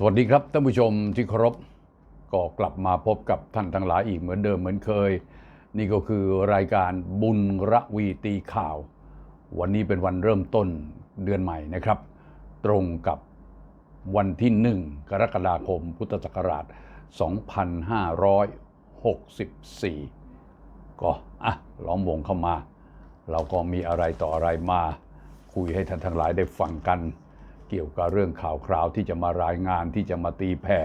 สวัสดีครับท่านผู้ชมที่เคารพก็กลับมาพบกับท่านทั้งหลายอีกเหมือนเดิมเหมือนเคย นี่ก็คือรายการบุญระวีตีข่าว วันนี้เป็นวันเริ่มต้นเดือนใหม่นะครับ ตรงกับวันที่หนึ่งกรกฎาคม พุทธศักราช 2564 ก็อะล้อมวงเข้ามา เราก็มีอะไรต่ออะไรมา คุยให้ท่านทั้งหลายได้ฟังกัน เกี่ยวกับเรื่องข่าวคราวที่จะมารายงานที่จะมาตีแผ่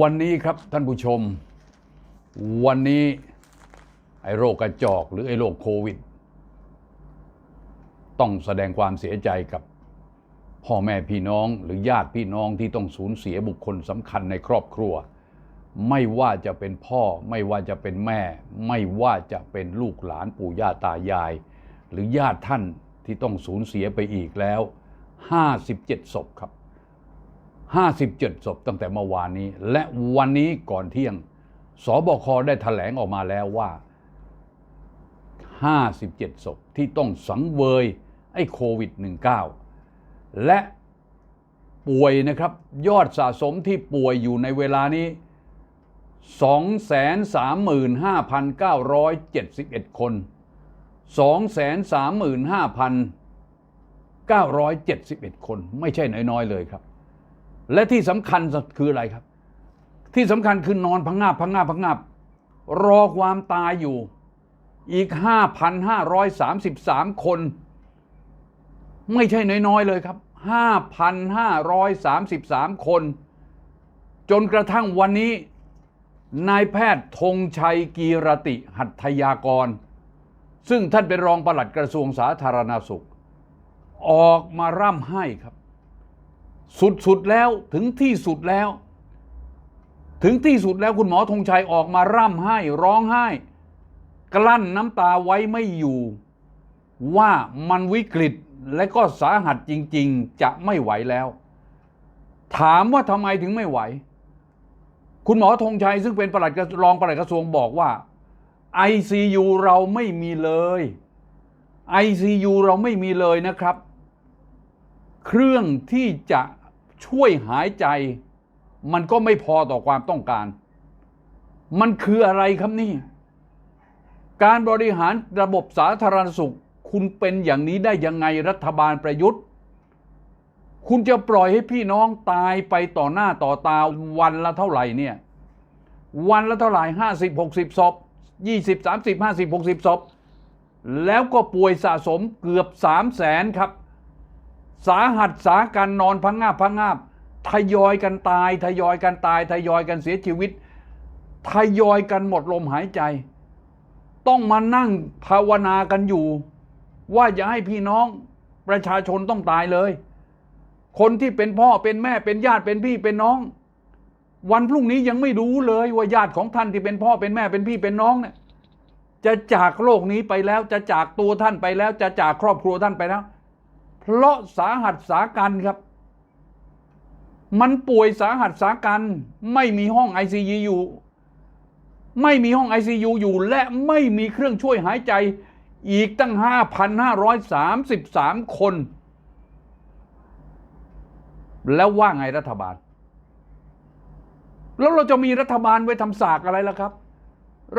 วันนี้ครับท่านผู้ชม วันนี้ไอ้โรคกระจอกหรือไอ้โรคโควิด ต้องแสดงความเสียใจกับพ่อแม่พี่น้องหรือญาติพี่น้องที่ต้องสูญเสียบุคคลสำคัญในครอบครัว ไม่ว่าจะเป็นพ่อ ไม่ว่าจะเป็นแม่ ไม่ว่าจะเป็นลูกหลานปู่ย่าตายาย หรือญาติท่านที่ต้องสูญเสียไปอีกแล้ว 57 ศพครับ 57 ศพตั้งแต่เมื่อวานนี้ และวันนี้ก่อนเที่ยง สบคได้ถแถลงออกมาแล้วว่า 57 ศพที่ต้องสังเวยไอ้โควิด -19 และป่วยนะครับ ยอดสะสมที่ป่วยอยู่ในเวลานี้ 235,971 คน 971 คนไม่ใช่น้อยๆเลยครับ และที่สำคัญคืออะไรครับ ที่สำคัญคือนอนพังงาบพังงาบพังงาบรอความตายอยู่อีก 5,533 คน ไม่ใช่น้อยๆเลยครับ 5,533 คน จนกระทั่งวันนี้ นายแพทย์ธงชัยกีรติหัตถยากร ซึ่งท่านเป็นรองปลัดกระทรวงสาธารณสุข ออกมาร่ำไห้ครับ สุดๆแล้วถึงที่สุดแล้ว ถึงที่สุดแล้วคุณหมอธงชัยออกมาร่ำไห้ ร้องไห้ กลั้นน้ำตาไว้ไม่อยู่ ว่ามันวิกฤตและก็สาหัสจริง ๆ จะไม่ไหวแล้ว ถามว่าทำไมถึงไม่ไหว คุณหมอธงชัยซึ่งเป็นปลัดกระรองปลัดกระทรวงบอกว่า ICU เราไม่มีเลย ICU เราไม่มีเลยนะครับ เครื่องที่จะช่วยหายใจ มันก็ไม่พอต่อความต้องการ มันคืออะไรครับนี่ การบริหารระบบสาธารณสุข คุณเป็นอย่างนี้ได้ยังไงรัฐบาลประยุทธ์ คุณจะปล่อยให้พี่น้องตายไปต่อหน้าต่อตาวันละเท่าไหร่เนี่ย วันละเท่าไหร่ห้าสิบหกสิบศพยี่สิบสามสิบห้าสิบหกสิบศพแล้วก็ป่วยสะสมเกือบสามแสนครับ สาหัสสากันนอนพังงาบพังงาบทยอยกันตาย ทยอยกันตาย ทยอยกันเสียชีวิต ทยอยกันหมดลมหายใจ ต้องมานั่งภาวนากันอยู่ ว่าอย่าให้พี่น้องประชาชนต้องตายเลย คนที่เป็นพ่อเป็นแม่เป็นญาติเป็นพี่เป็นน้อง วันพรุ่งนี้ยังไม่รู้เลยว่าญาติของท่านที่เป็นพ่อเป็นแม่เป็นพี่เป็นน้องเนี่ยจะจากโลกนี้ไปแล้วจะจากตัวท่านไปแล้ว จะจากครอบครัวท่านไปแล้ว ราะสาหัสสากันครับ มันป่วยสาหัสสากันไม่มีห้อง ICU อยู่ไม่มีห้อง ICU อยู่ และไม่มีเครื่องช่วยหายใจอีกตั้ง 5,533 คน แล้วว่าไงรัฐบาล แล้วเราจะมีรัฐบาลไว้ทำสากอะไรล่ะครับ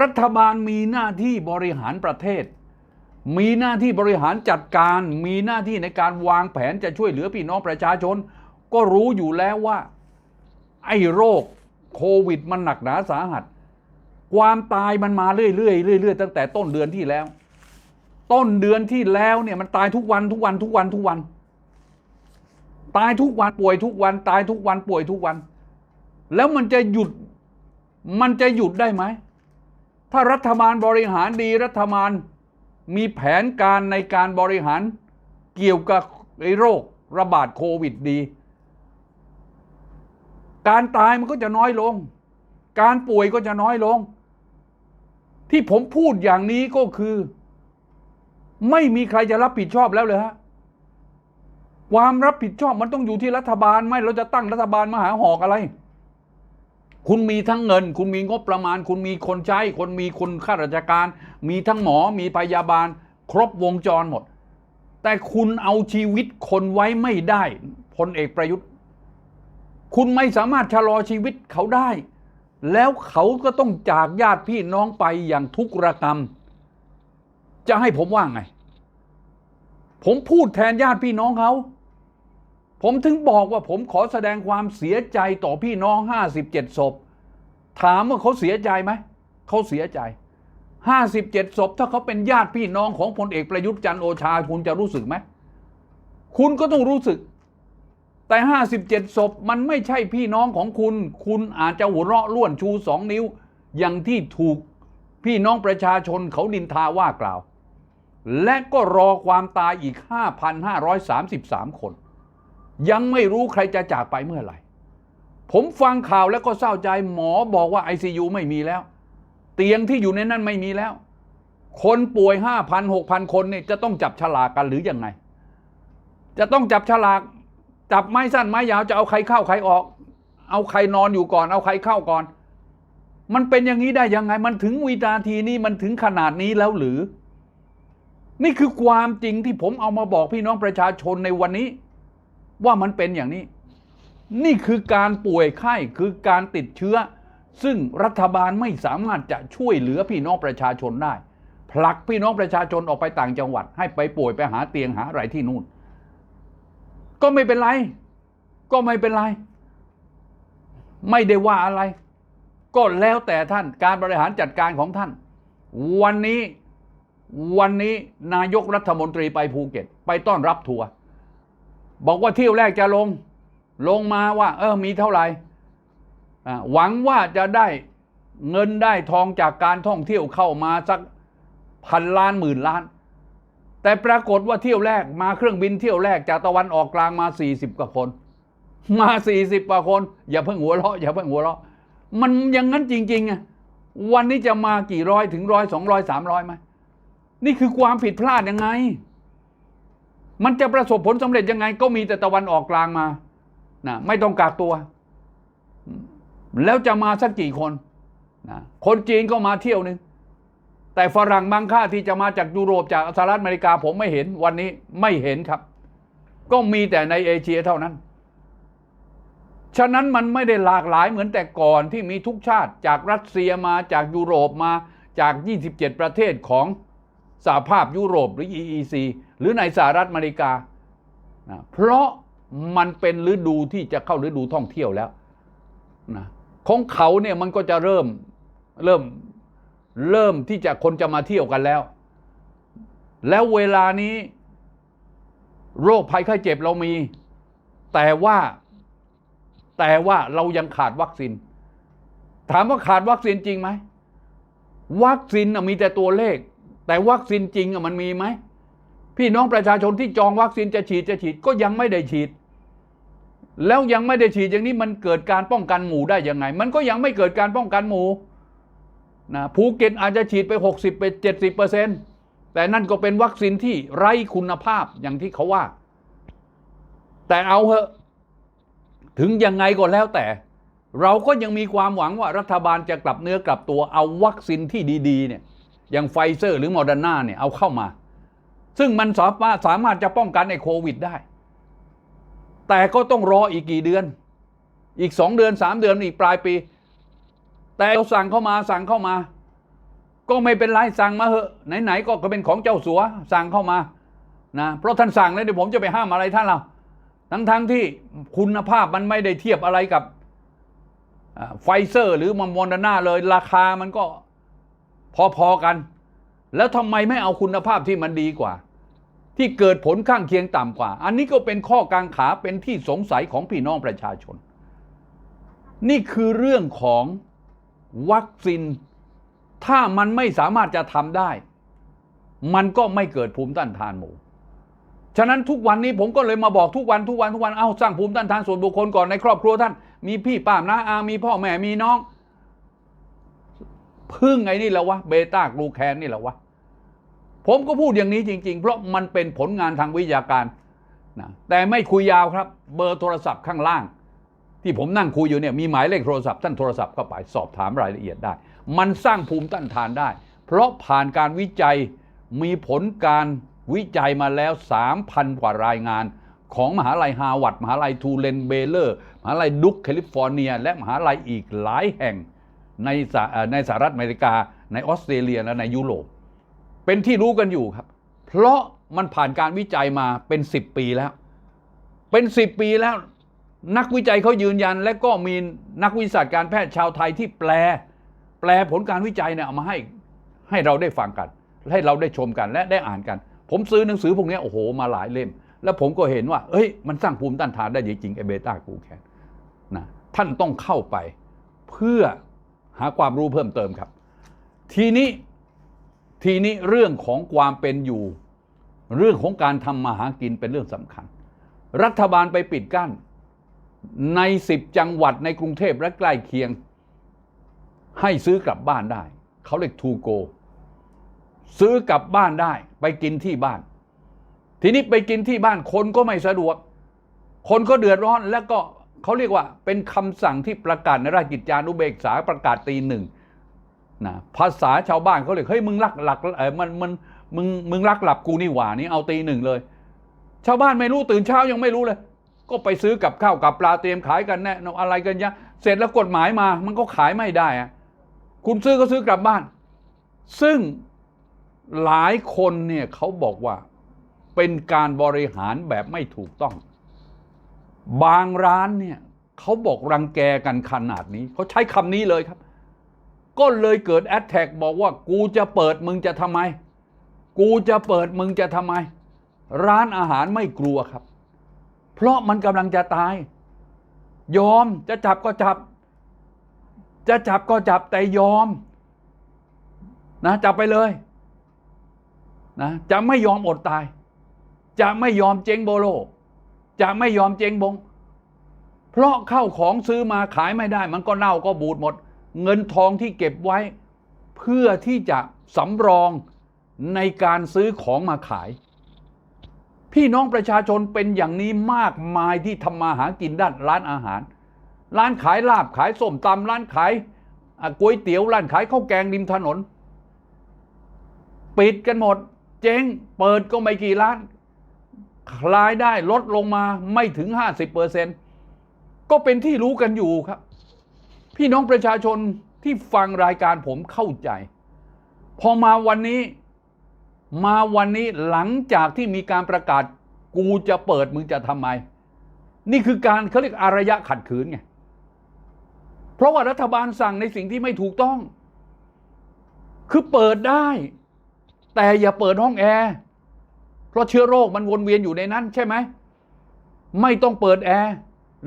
รัฐบาลมีหน้าที่บริหารประเทศ มีหน้าที่บริหารจัดการ มีหน้าที่ในการวางแผนจะช่วยเหลือพี่น้องประชาชน ก็รู้อยู่แล้วว่า ไอ้โรคโควิดมันหนักหนาสาหัส ความตายมันมาเรื่อยๆเรื่อยๆตั้งแต่ต้นเดือนที่แล้ว ต้นเดือนที่แล้วเนี่ยมันตายทุกวันทุกวันทุกวันทุกวัน ตายทุกวันป่วยทุกวัน ตายทุกวันป่วยทุกวัน แล้วมันจะหยุดมันจะหยุดได้ไหมถ้ารัฐบาลบริหารดีรัฐบาล มีแผนการในการบริหารเกี่ยวกับไอ้โรคระบาดโควิดดี การตายมันก็จะน้อยลง การป่วยก็จะน้อยลง ที่ผมพูดอย่างนี้ก็คือ ไม่มีใครจะรับผิดชอบแล้วเลยฮะความรับผิดชอบมันต้องอยู่ที่รัฐบาลไม่เราจะตั้งรัฐบาลมาหาหอกอะไร คุณมีทั้งเงิน คุณมีงบประมาณ คุณมีคนใช้ คนมีคนข้าราชการ มีทั้งหมอมีพยาบาล ครบวงจรหมด แต่คุณเอาชีวิตคนไว้ไม่ได้พลเอกประยุทธ์ คุณไม่สามารถชะลอชีวิตเขาได้ แล้วเขาก็ต้องจากญาติพี่น้องไปอย่างทุกระกรรม จะให้ผมว่าไง ผมพูดแทนญาติพี่น้องเขา ผมถึงบอกว่าผมขอแสดงความเสียใจต่อพี่น้อง 57 ศพ ถามว่าเขาเสียใจไหม เขาเสียใจ 57 ศพ ถ้าเขาเป็นญาติพี่น้องของพลเอกประยุทธ์จันโอชา คุณจะรู้สึกไหม คุณก็ต้องรู้สึก แต่ 57 ศพมันไม่ใช่พี่น้องของคุณ คุณอาจจะหัวเราะล้วนชูสองนิ้ว อย่างที่ถูกพี่น้องประชาชนเขาดินทาว่ากล่าว และก็รอความตายอีก 5,533 คน ยังไม่รู้ใครจะจากไปเมื่อไหร่ ผมฟังข่าวแล้วก็เศร้าใจหมอบอกว่า ICU ไม่มีแล้ว เตียงที่อยู่ในนั้นไม่มีแล้ว คนป่วย5,000 6,000คนเนี่ยจะต้องจับฉลากกันหรือยังไง จะต้องจับฉลาก จับไม้สั้นไม้ยาวจะเอาใครเข้าใครออก เอาใครนอนอยู่ก่อน เอาใครเข้าก่อน มันเป็นอย่างนี้ได้ยังไง มันถึงวินาทีนี้มันถึงขนาดนี้แล้วหรือ นี่คือความจริงที่ผมเอามาบอกพี่น้องประชาชนในวันนี้ ว่ามันเป็นอย่างนี้ นี่คือการป่วยไข้คือการติดเชื้อ ซึ่งรัฐบาลไม่สามารถจะช่วยเหลือพี่น้องประชาชนได้ ผลักพี่น้องประชาชนออกไปต่างจังหวัด ให้ไปป่วยไปหาเตียงหาอะไรที่นู่น ก็ไม่เป็นไร ก็ไม่เป็นไร ไม่ได้ว่าอะไร ก็แล้วแต่ท่านการบริหารจัดการของท่าน วันนี้วันนี้นายกรัฐมนตรีไปภูเก็ต ไปต้อนรับทัวร์ บอกว่าเที่ยวแรกจะลง ลงมาว่า เออมีเท่าไหร่หวังว่าจะได้เงินได้ทองจากการท่องเที่ยวเข้ามาสักพันล้านหมื่นล้าน แต่ปรากฏว่าเที่ยวแรกมาเครื่องบินเที่ยวแรกจากตะวันออกกลางมา 40 กว่าคน มา 40 กว่าคน อย่าเพิ่งหัวเราะอย่าเพิ่งหัวเราะมันอย่างนั้นจริงๆอะวันนี้จะมากี่ร้อยถึงร้อยสองร้อยสามร้อยไหมนี่คือความผิดพลาดยังไง มันจะประสบผลสำเร็จยังไง ก็มีแต่ตะวันออกกลางมานะไม่ต้องกากตัว แล้วจะมาสักกี่คนนะคนจีนก็มาเที่ยวหนึง แต่ฝรั่งบางค่าที่จะมาจากยุโรปจากสหรัฐอเมริกาผมไม่เห็นวันนี้ไม่เห็นครับ ก็มีแต่ในเอเชียเท่านั้น ฉะนั้นมันไม่ได้หลากหลายเหมือนแต่ก่อนที่มีทุกชาติจากรัสเซียมาจากยุโรปมาจาก 27 ประเทศของสหภาพยุโรปหรือ EEC หรือในสหรัฐอเมริกานะเพราะมันเป็นฤดูที่จะเข้าฤดูท่องเที่ยวแล้วนะของเขาเนี่ยมันก็จะเริ่มเริ่มเริ่มที่จะคนจะมาเที่ยวกันแล้ว แล้วเวลานี้ โรคภัยไข้เจ็บเรามี แต่ว่าแต่ว่าเรายังขาดวัคซีน ถามว่าขาดวัคซีนจริงไหมวัคซีนมีแต่ตัวเลข แต่วัคซีนจริงมันมีไหม พี่น้องประชาชนที่จองวัคซีนจะฉีดจะฉีดก็ยังไม่ได้ฉีด แล้วยังไม่ได้ฉีดอย่างนี้มันเกิดการป้องกันหมู่ได้ยังไง มันก็ยังไม่เกิดการป้องกันหมู่นะภูเก็ตอาจจะฉีดไป 60ไป70เปอร์เซ็นต์แต่นั่นก็เป็นวัคซีนที่ไร้คุณภาพอย่างที่เขาว่า แต่เอาเหอะถึงยังไงก็แล้วแต่ เราก็ยังมีความหวังว่ารัฐบาลจะกลับเนื้อกลับตัวเอาวัคซีนที่ดีๆเนี่ยอย่างไฟเซอร์หรือโมเดอร์นาเนี่ยเอาเข้ามา ซึ่งมันสามารถสามารถจะป้องกันไอ้โควิดได้ แต่ก็ต้องรออีกกี่เดือน อีกสองเดือนสามเดือนอีกปลายปี แต่เราสั่งเข้ามาสั่งเข้ามา ก็ไม่เป็นไรสั่งมาเหอะไหนๆก็เป็นของเจ้าสัวสั่งเข้ามานะเพราะท่านสั่งแล้วเดี๋ยวผมจะไปห้ามอะไรท่านเราทั้งๆทที่คุณภาพมันไม่ได้เทียบอะไรกับไฟเซอร์ หรือมอมเดอร์นาเลยราคามันก็พอๆกัน แล้วทำไมไม่เอาคุณภาพที่มันดีกว่า ที่เกิดผลข้างเคียงต่ำกว่า อันนี้ก็เป็นข้อกางขาเป็นที่สงสัยของพี่น้องประชาชน นี่คือเรื่องของวัคซีน ถ้ามันไม่สามารถจะทำได้ มันก็ไม่เกิดภูมิต้านทานหมู่ฉะนั้นทุกวันนี้ผมก็เลยมาบอกทุกวันทุกวันทุกวัน เอาสร้างภูมิต้านทานส่วนบุคคลก่อนในครอบครัวท่าน มีพี่ป้าน้าอา มีพ่อแม่มีน้อง พึ่งไอ้นี่และววะ เบต้ากลูแคนนี่แหละวะ ผมก็พูดอย่างนี้จริง ๆ เพราะมันเป็นผลงานทางวิทยาการนะแต่ไม่คุยยาวครับ เบอร์โทรศัพท์ข้างล่าง ที่ผมนั่งคุยอยู่เนี่ยมีหมายเลขโทรศัพท์ท่านโทรศัพท์เข้าไปสอบถามรายละเอียดได้ มันสร้างภูมิต้านทานได้ เพราะผ่านการวิจัยมีผลการวิจัยมาแล้ว 3,000 กว่ารายงาน ของมหาลัยฮาวาร์ดมหาลัยทูเลนเบเลอร์ มหาลัยดุกแคลิฟอร์เนีย และมหาลัยอีกหลายแห่งในในสหรัฐอเมริกา ในออสเตรเลียและในยุโรป เป็นที่รู้กันอยู่ครับ เพราะมันผ่านการวิจัยมาเป็น10ปีแล้ว เป็น10ปีแล้ว นักวิจัยเขายืนยัน และก็มีนักวิชาการแพทย์ชาวไทยที่แปล แปลผลการวิจัยเนี่ยเอามาให้ให้เราได้ฟังกัน ให้เราได้ชมกันและได้อ่านกัน ผมซื้อหนังสือพวกนี้โอ้โหมาหลายเล่ม แล้วผมก็เห็นว่าเอ้ยมันสร้างภูมิต้านทานได้จริงๆไอเบต้ากูแคนนะท่านต้องเข้าไปเพื่อหาความรู้เพิ่มเติมครับ ทีนี้ ทีนี้เรื่องของความเป็นอยู่ เรื่องของการทำมาหากินเป็นเรื่องสำคัญ รัฐบาลไปปิดกั้น ในสิบจังหวัดในกรุงเทพและใกล้เคียง ให้ซื้อกลับบ้านได้ เขาเรียกทูโก ซื้อกลับบ้านได้ ไปกินที่บ้าน ทีนี้ไปกินที่บ้านคนก็ไม่สะดวก คนก็เดือดร้อนแล้วก็เขาเรียกว่าเป็นคำสั่งที่ประกาศในราชกิจจานุเบกษาประกาศตีหนึ่ง นะภาษาชาวบ้านเขาเรียเฮ้ยมึงลักหลักเออมันมันมึงมึงลักหลับกูนี่หว่านี่เอาตีหนึ่งเลย ชาวบ้านไม่รู้ตื่นเช้ายังไม่รู้เลย ก็ไปซื้อกับข้าวกับปลาเตรียมขายกันแน่นอนอะไรกันยะเสร็จแล้วกฎหมายมา มันก็ขายไม่ได้อะคุณซื้อก็ซื้อกลับบ้าน ซึ่งหลายคนเนี่ยเขาบอกว่าเป็นการบริหารแบบไม่ถูกต้อง บางร้านเนี่ยเขาบอกรังแกกันขนาดนี้เขาใช้คำนี้เลยครับ ก็เลยเกิดแอดแท็กบอกว่า กูจะเปิดมึงจะทำไม กูจะเปิดมึงจะทำไม ร้านอาหารไม่กลัวครับ เพราะมันกำลังจะตาย ยอมจะจับก็จับ จะจับก็จับแต่ยอม นะจับไปเลยนะจะไม่ยอมอดตาย จะไม่ยอมเจ๊งโบโล จะไม่ยอมเจ๊งบง เพราะเข้าของซื้อมาขายไม่ได้ มันก็เน่าก็บูดหมด เงินทองที่เก็บไว้ เพื่อที่จะสำรองในการซื้อของมาขาย พี่น้องประชาชนเป็นอย่างนี้มากมายที่ทำมาหากินด้านร้านอาหาร ร้านขายลาบขายส้มตำร้านขายก๋วยเตี๋ยวร้านขายข้าวแกงริมถนน ปิดกันหมด เจ๊งเปิดก็ไม่กี่ร้านรายได้ลดลงมาไม่ถึง 50เปอร์เซ็นก็เป็นที่รู้กันอยู่ครับ พี่น้องประชาชนที่ฟังรายการผมเข้าใจ พอมาวันนี้ มาวันนี้หลังจากที่มีการประกาศกูจะเปิดมึงจะทำไม นี่คือการเขาเรียกอารยะขัดขืนไง เพราะว่ารัฐบาลสั่งในสิ่งที่ไม่ถูกต้อง คือเปิดได้ แต่อย่าเปิดห้องแอร์ เพราะเชื้อโรคมันวนเวียนอยู่ในนั้นใช่ไหม ไม่ต้องเปิดแอร์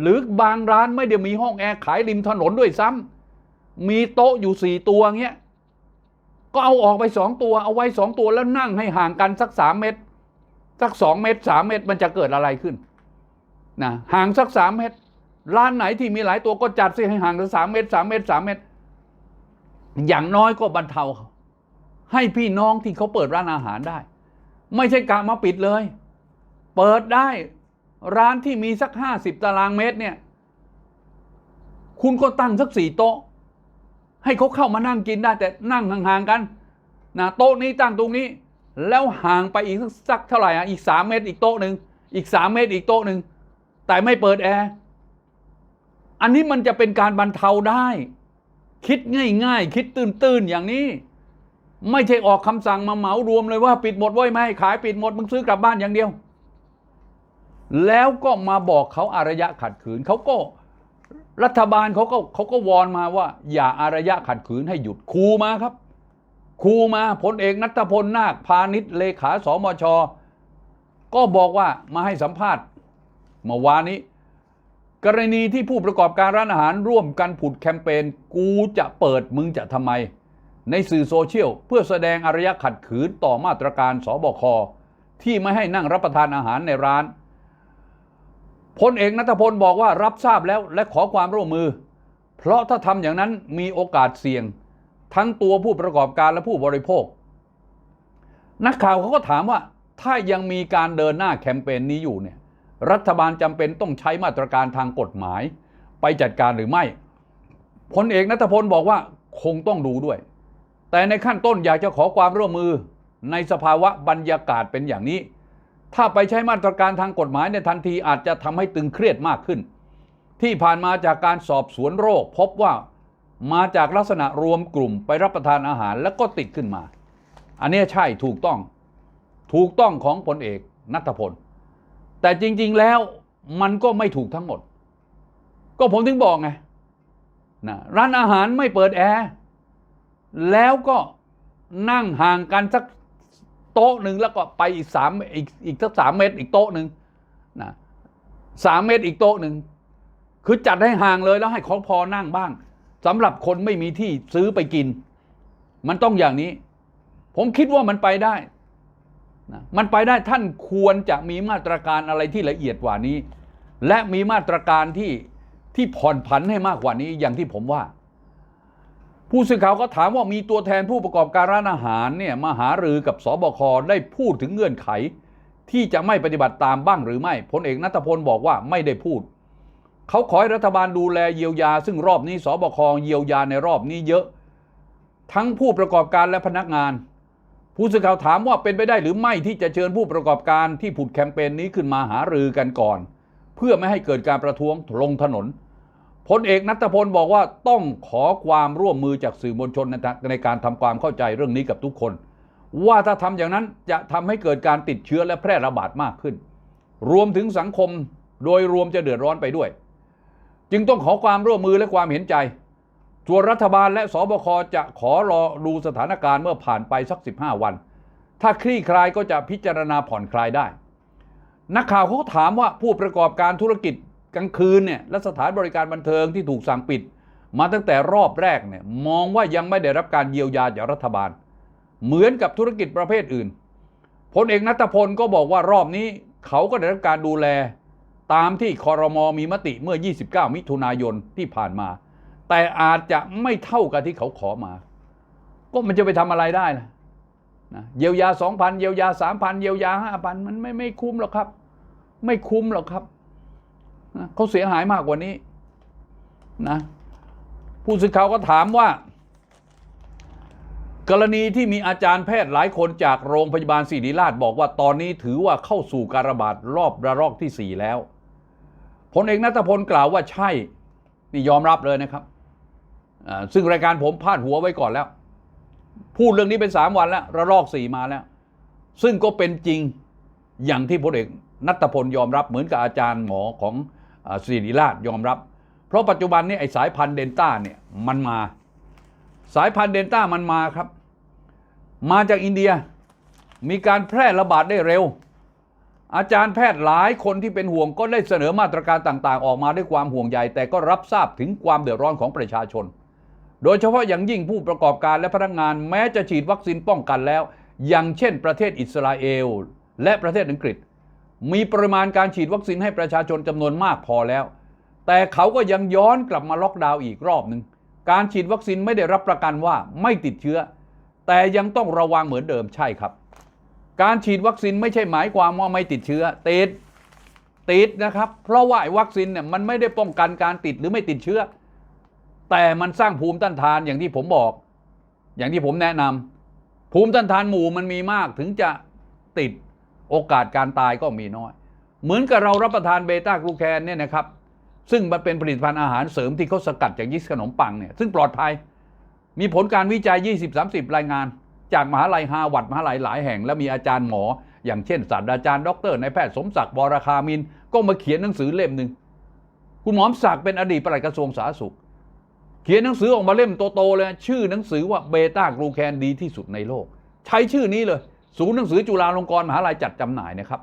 หรือบางร้านไม่ได้มีห้องแอร์ขายริมถนนด้วยซ้ำมีโต๊ะอยู่สี่ตัวเงี้ยก็เอาออกไปสองตัวเอาไว้สองตัวแล้วนั่งให้ห่างกันสักสามเมตร สักสองเมตรสามเมตรมันจะเกิดอะไรขึ้นนะห่างสักสามเมตร ร้านไหนที่มีหลายตัวก็จัดสิให้ห่างสักสามเมตรสามเมตรสามเมตร อย่างน้อยก็บรรเทา ให้พี่น้องที่เขาเปิดร้านอาหารได้ ไม่ใช่กะมาปิดเลย เปิดได้ ร้านที่มีสักห้าสิบตารางเมตรเนี่ย คุณก็ตั้งสักสี่โต๊ะ ให้เขาเข้ามานั่งกินได้แต่นั่งห่างๆกันนะโต๊ะนี้ตั้งตรงนี้ แล้วห่างไปอีกสักเท่าไหร่อะอีกสามเมตรอีกโต๊ะหนึ่งอีกสามเมตรอีกโต๊ะหนึ่งแต่ไม่เปิดแอร์อันนี้มันจะเป็นการบรรเทาได้ คิดง่ายๆ คิดตื้นๆอย่างนี้ ไม่ใช่ออกคำสั่งมาเหมารวมเลยว่า ปิดหมดไว้ยไม่ให้ขายปิดหมดมึงซื้อกลับบ้านอย่างเดียว แล้วก็มาบอกเขาอารยะขัดขืนเขาก็รัฐบาลเขาก็เขาก็วอนมาว่า อย่าอารยะขัดขืนให้หยุดคูมาครับคูมาพลเอกนัทพลนาคพาณิชย์เลขาสมช ก็บอกว่ามาให้สัมภาษณ์เมื่อวานนี้ กรณีที่ผู้ประกอบการร้านอาหารร่วมกันผุดแคมเปญกูจะเปิดมึงจะทำไม ในสื่อโซเชียล เพื่อแสดงอารยะขัดขืนต่อมาตรการสบคที่ไม่ให้นั่งรับประทานอาหารในร้าน พลเอกนัทพลบอกว่ารับทราบแล้วและขอความร่วมมือ เพราะถ้าทำอย่างนั้นมีโอกาสเสี่ยง ทั้งตัวผู้ประกอบการและผู้บริโภค นักข่าวเขาก็ถามว่า ถ้ายังมีการเดินหน้าแคมเปญนี้อยู่เนี่ยรัฐบาลจำเป็นต้องใช้มาตรการทางกฎหมาย ไปจัดการหรือไม่พลเอกนัทพลบอกว่าคงต้องดูด้วย แต่ในขั้นต้นอยากจะขอความร่วมมือในสภาวะบรรยากาศเป็นอย่างนี้ ถ้าไปใช้มาตรการทางกฎหมายในทันทีอาจจะทำให้ตึงเครียดมากขึ้น ที่ผ่านมาจากการสอบสวนโรค พบว่ามาจากลักษณะรวมกลุ่มไปรับประทานอาหารแล้วก็ติดขึ้นมา อันนี้ใช่ถูกต้อง ถูกต้องของพลเอกนัทพล แต่จริง ๆแล้วมันก็ไม่ถูกทั้งหมด ก็ผมถึงบอกไงนะร้านอาหารไม่เปิดแอร์แล้วก็นั่งห่างกันสัก โต๊ะหนึ่งแล้วก็ไปอีกสามอีกอีกสักสามเมตรอีกโต๊ะหนึ่งนะสามเมตรอีกโต๊ะหนึ่งคือจัดให้ห่างเลยแล้วให้ของพอนั่งบ้างสำหรับคนไม่มีที่ซื้อไปกิน มันต้องอย่างนี้ ผมคิดว่ามันไปได้นะมันไปได้ท่านควรจะมีมาตรการอะไรที่ละเอียดกว่านี้ และมีมาตรการที่ที่ผ่อนผันให้มากกว่านี้อย่างที่ผมว่า ผู้สื่อข่าวก็ถามว่ามีตัวแทนผู้ประกอบการร้านอาหารเนี่ยมาหารือกับสบคได้พูดถึงเงื่อนไข ที่จะไม่ปฏิบัติตามบ้างหรือไม่พลเอกนัทพลบอกว่าไม่ได้พูด เขาขอให้รัฐบาลดูแลเยียวยา ซึ่งรอบนี้สบคเยียวยาในรอบนี้เยอะ ทั้งผู้ประกอบการและพนักงาน ผู้สื่อข่าวถามว่าเป็นไปได้หรือไม่ที่จะเชิญผู้ประกอบการที่ผุดแคมเปญนี้ขึ้นมาหารือกันก่อน เพื่อไม่ให้เกิดการประท้วงลงถนน พลเอกนัทพลบอกว่าต้องขอความร่วมมือจากสื่อมวลชนในในการทำความเข้าใจเรื่องนี้กับทุกคน ว่าถ้าทำอย่างนั้นจะทำให้เกิดการติดเชื้อและแพร่ระบาดมากขึ้น รวมถึงสังคมโดยรวมจะเดือดร้อนไปด้วย จึงต้องขอความร่วมมือและความเห็นใจส่วนรัฐบาลและสบคจะขอรอดูสถานการณ์เมื่อผ่านไปสัก 15 วัน ถ้าคลี่คลายก็จะพิจารณาผ่อนคลายได้ นักข่าวเขาก็ถามว่าผู้ประกอบการธุรกิจ กลางคืนเนี่ยและสถานบริการบันเทิงที่ถูกสั่งปิด มาตั้งแต่รอบแรกเนี่ยมองว่ายังไม่ได้รับการเยียวยาจากรัฐบาล เหมือนกับธุรกิจประเภทอื่นพลเอกนัทพลก็บอกว่ารอบนี้เขาก็ได้รับการดูแลตามที่คอรมอมีมติเมื่อ 29 มิถุนายนที่ผ่านมา แต่อาจจะไม่เท่ากับที่เขาขอมา ก็มันจะไปทำอะไรได้ล่ะนะเยียวยา 2,000 เยียวยา 3,000 เยียวยา 5,000 มันไม่ไม่คุ้มหรอกครับ ไม่คุ้มหรอกครับ นะเขาเสียหายมากกว่านี้นะผู้สื่อข่าวก็ถามว่า กรณีที่มีอาจารย์แพทย์หลายคนจากโรงพยาบาลศิริราชบอกว่าตอนนี้ถือว่าเข้าสู่การระบาดรอบระลอกที่ 4 แล้วพลเอกนัทพลกล่าวว่าใช่นี่ยอมรับเลยนะครับ ซึ่งรายการผมพาดหัวไว้ก่อนแล้ว พูดเรื่องนี้เป็น3วันแล้ว ระลอก4มาแล้ว ซึ่งก็เป็นจริงอย่างที่พลเอกนัทพลยอมรับเหมือนกับอาจารย์หมอของ อาศิริราชยอมรับ เพราะปัจจุบันนี้ไอสายพันธุ์เดนต้าเนี่ยมันมา สายพันธุ์เดนต้ามันมาครับ มาจากอินเดียมีการแพร่ระบาดได้เร็ว อาจารย์แพทย์หลายคนที่เป็นห่วงก็ได้เสนอมาตรการต่างๆ ออกมาด้วยความห่วงใยแต่ก็รับทราบถึงความเดือดร้อนของประชาชน โดยเฉพาะอย่างยิ่งผู้ประกอบการและพนักงานแม้จะฉีดวัคซีนป้องกันแล้ว อย่างเช่นประเทศอิสราเอล และประเทศอังกฤษ มีปริมาณการฉีดวัคซีนให้ประชาชนจำนวนมากพอแล้ว แต่เขาก็ยังย้อนกลับมาล็อกดาวน์อีกรอบหนึ่งการฉีดวัคซีนไม่ได้รับประกันว่าไม่ติดเชื้อ แต่ยังต้องระวังเหมือนเดิมใช่ครับ การฉีดวัคซีนไม่ใช่หมายความว่าไม่ติดเชื้อติดติดนะครับ เพราะว่าไอ้วัคซีนเนี่ยมันไม่ได้ป้องกันการติดหรือไม่ติดเชื้อ แต่มันสร้างภูมิต้านทานอย่างที่ผมบอก อย่างที่ผมแนะนำภูมิต้านทานหมู่มันมีมากถึงจะติด โอกาสการตายก็มีน้อย เหมือนกับเรารับประทานเบต้ากลูแคนเนี่ยนะครับ ซึ่งมันเป็นผลิตภัณฑ์อาหารเสริมที่เขาสกัดจากยีสต์ขนมปังเนี่ยซึ่งปลอดภัย มีผลการวิจัย 20-30 รายงาน จากมหาลัยฮาร์วาร์ดมหาลัยหลายแห่ง และมีอาจารย์หมอ อย่างเช่นศาสตราจารย์ดรนายแพทย์สมศักดิ์บรคามิน ก็มาเขียนหนังสือเล่มหนึ่งคุณหมอมศักดิ์เป็นอดีตปลัดกระทรวงสาธารณสุข เขียนหนังสือออกมาเล่มโตๆเลยชื่อหนังสือว่าเบต้ากลูแคนดีที่สุดในโลก ใช้ชื่อนี้เลย ศูนย์หนังสือจุฬาลงกรณ์มหาลัยจัดจำหน่ายนะครับ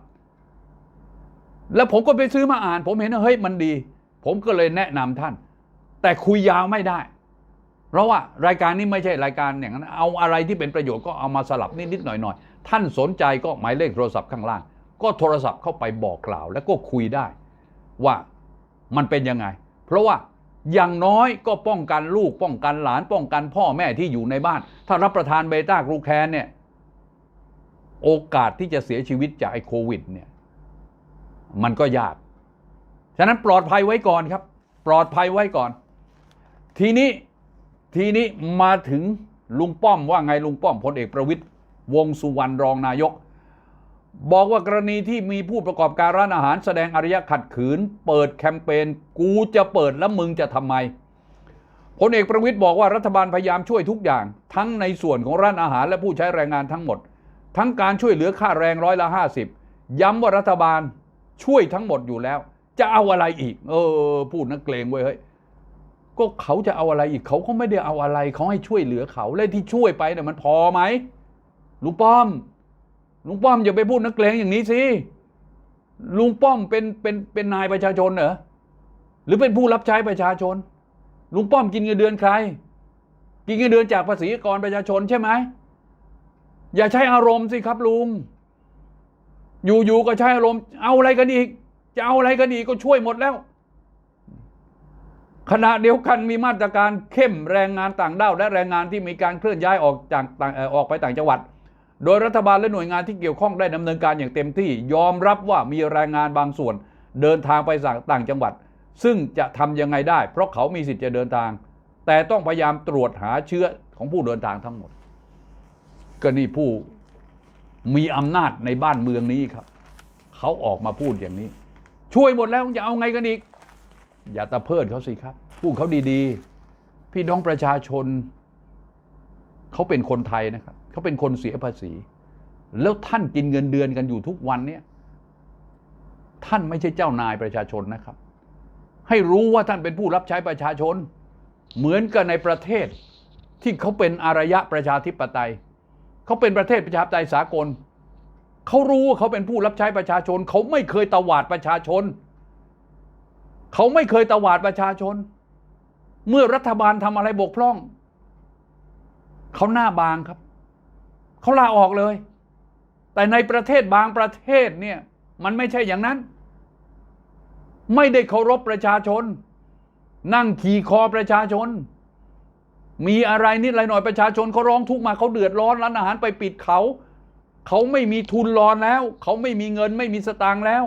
แล้วผมก็ไปซื้อมาอ่าน ผมเห็นว่าเฮ้ยมันดี ผมก็เลยแนะนำท่าน แต่คุยยาวไม่ได้ เพราะว่ารายการนี้ไม่ใช่รายการอย่างนั้น เอาอะไรที่เป็นประโยชน์ก็เอามาสลับนิดๆหน่อยๆท่านสนใจก็หมายเลขโทรศัพท์ข้างล่าง ก็โทรศัพท์เข้าไปบอกกล่าว แล้วก็คุยได้ ว่ามันเป็นยังไง เพราะว่าอย่างน้อยก็ป้องกันลูกป้องกันหลานป้องกันพ่อแม่ที่อยู่ในบ้าน ถ้ารับประทานเบต้ากลูแคนเนี่ย โอกาสที่จะเสียชีวิตจากไอ้โควิดเนี่ยมันก็ยาก ฉะนั้นปลอดภัยไว้ก่อนครับ ปลอดภัยไว้ก่อน ทีนี้ทีนี้มาถึงลุงป้อมว่าไงลุงป้อมพลเอกประวิตยวงสุวรรณรองนายก บอกว่ากรณีที่มีผู้ประกอบการร้านอาหารแสดงอารยะขัดขืน เปิดแคมเปญกูจะเปิดแล้วมึงจะทำไมพลเอกประวิตยบอกว่ารัฐบาลพยายามช่วยทุกอย่าง ทั้งในส่วนของร้านอาหารและผู้ใช้แรงงานทั้งหมด ทั้งการช่วยเหลือค่าแรงร้อยละห้าสิบย้ำว่ารัฐบาลช่วยทั้งหมดอยู่แล้ว จะเอาอะไรอีก เออ พูดนักเกรงเว้ยเฮ้ยก็เขาจะเอาอะไรอีกเขาก็ไม่ได้เอาอะไรเขาให้ช่วยเหลือเขาและที่ช่วยไปเนี่ยมันพอไหมลุงป้อมลุงป้อมอย่าไปพูดนักเกรงอย่างนี้สิลุงป้อมเป็นเป็นเป็นนายประชาชนเหรอหรือเป็นผู้รับใช้ประชาชนลุงป้อมกินเงินเดือนใคร กินเงินเดือนจากภาษีกรประชาชนใช่ไหม อย่าใช้อารมณ์สิครับลุง อยู่ๆก็ใช้อารมณ์ เอาอะไรกันอีก จะเอาอะไรกันอีกก็ช่วยหมดแล้ว ขณะเดียวกันมีมาตรการเข้มแรงงานต่างด้าวและแรงงานที่มีการเคลื่อนย้ายออกจากต่างออกไปต่างจังหวัด โดยรัฐบาลและหน่วยงานที่เกี่ยวข้องได้ดำเนินการอย่างเต็มที่ ยอมรับว่ามีแรงงานบางส่วน เดินทางไปต่างจังหวัด ซึ่งจะทำยังไงได้ เพราะเขามีสิทธิ์จะเดินทาง แต่ต้องพยายามตรวจหาเชื้อของผู้เดินทางทั้งหมด ก็นี่ผู้มีอำนาจในบ้านเมืองนี้ครับ เขาออกมาพูดอย่างนี้ ช่วยหมดแล้วจะเอาไงกันอีก อย่าตะเพิดเขาสิครับ พูดเขาดีๆ พี่น้องประชาชน เขาเป็นคนไทยนะครับ เขาเป็นคนเสียภาษี แล้วท่านกินเงินเดือนกันอยู่ทุกวันเนี่ย ท่านไม่ใช่เจ้านายประชาชนนะครับ ให้รู้ว่าท่านเป็นผู้รับใช้ประชาชน เหมือนกับในประเทศที่เขาเป็นอารยะประชาธิปไตย เขาเป็นประเทศประชาธิปไตยสากลเขารู้ว่าเขาเป็นผู้รับใช้ประชาชน เขาไม่เคยตวาดประชาชน เขาไม่เคยตวาดประชาชน เมื่อรัฐบาลทำอะไรบกพร่อง เขาหน้าบางครับ เขาลาออกเลย แต่ในประเทศบางประเทศเนี่ย มันไม่ใช่อย่างนั้น ไม่ได้เคารพประชาชน นั่งขี่คอประชาชน มีอะไรนิดอะไรหน่อยประชาชนเขาร้องทุกข์มาเขาเดือดร้อนร้านอาหารไปปิดเขาเขาไม่มีทุนรอนแล้ว เขาไม่มีเงินไม่มีสตางค์แล้ว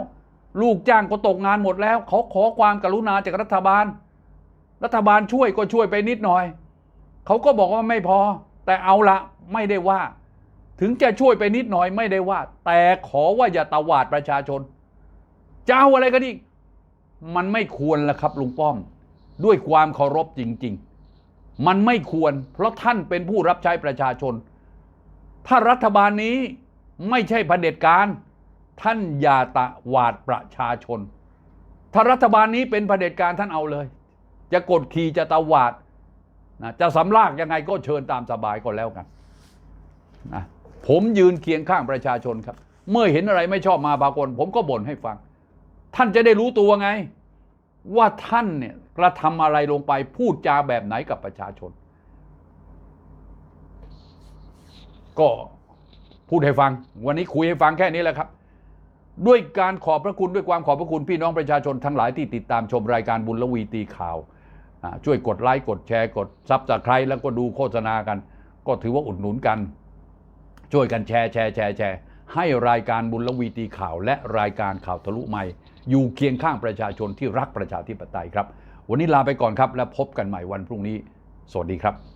ลูกจ้างก็ตกงานหมดแล้วเขาขอความกรุณาจากรัฐบาล รัฐบาลช่วยก็ช่วยไปนิดหน่อยเขาก็บอกว่าไม่พอ แต่เอาละไม่ได้ว่า ถึงจะช่วยไปนิดหน่อยไม่ได้ว่า แต่ขอว่าอย่าตวาดประชาชนจะเอาอะไรกันอีกมันไม่ควรละครับลุงป้อม ด้วยความเคารพจริง ๆ มันไม่ควร เพราะท่านเป็นผู้รับใช้ประชาชน ถ้ารัฐบาลนี้ไม่ใช่เผด็จการ ท่านอย่าตะวาดประชาชน ถ้ารัฐบาลนี้เป็นเผด็จการท่านเอาเลย จะกดขี่จะตะวาดนะจะสำลากยังไงก็เชิญตามสบายก็แล้วกันนะผมยืนเคียงข้างประชาชนครับ เมื่อเห็นอะไรไม่ชอบมาปรากฏผมก็บ่นให้ฟัง ท่านจะได้รู้ตัวไง ว่าท่านเนี่ยกระทำอะไรลงไปพูดจาแบบไหนกับประชาชน ก็พูดให้ฟัง วันนี้คุยให้ฟังแค่นี้แหละครับ ด้วยการขอบพระคุณด้วยความขอบพระคุณพี่น้องประชาชนทั้งหลายที่ติดตามชมรายการบุญละวีตีข่าว ช่วยกดไลค์กดแชร์ กดซับสไครต์แล้วก็ดูโฆษณากัน ก็ถือว่าอุดหนุนกัน ช่วยกันแชร์แชร์แชร์แชร์ให้รายการบุญละวีตีข่าว และรายการข่าวทะลุใหม่ อยู่เคียงข้างประชาชนที่รักประชาธิปไตยครับ วันนี้ลาไปก่อนครับ แล้วพบกันใหม่วันพรุ่งนี้ สวัสดีครับ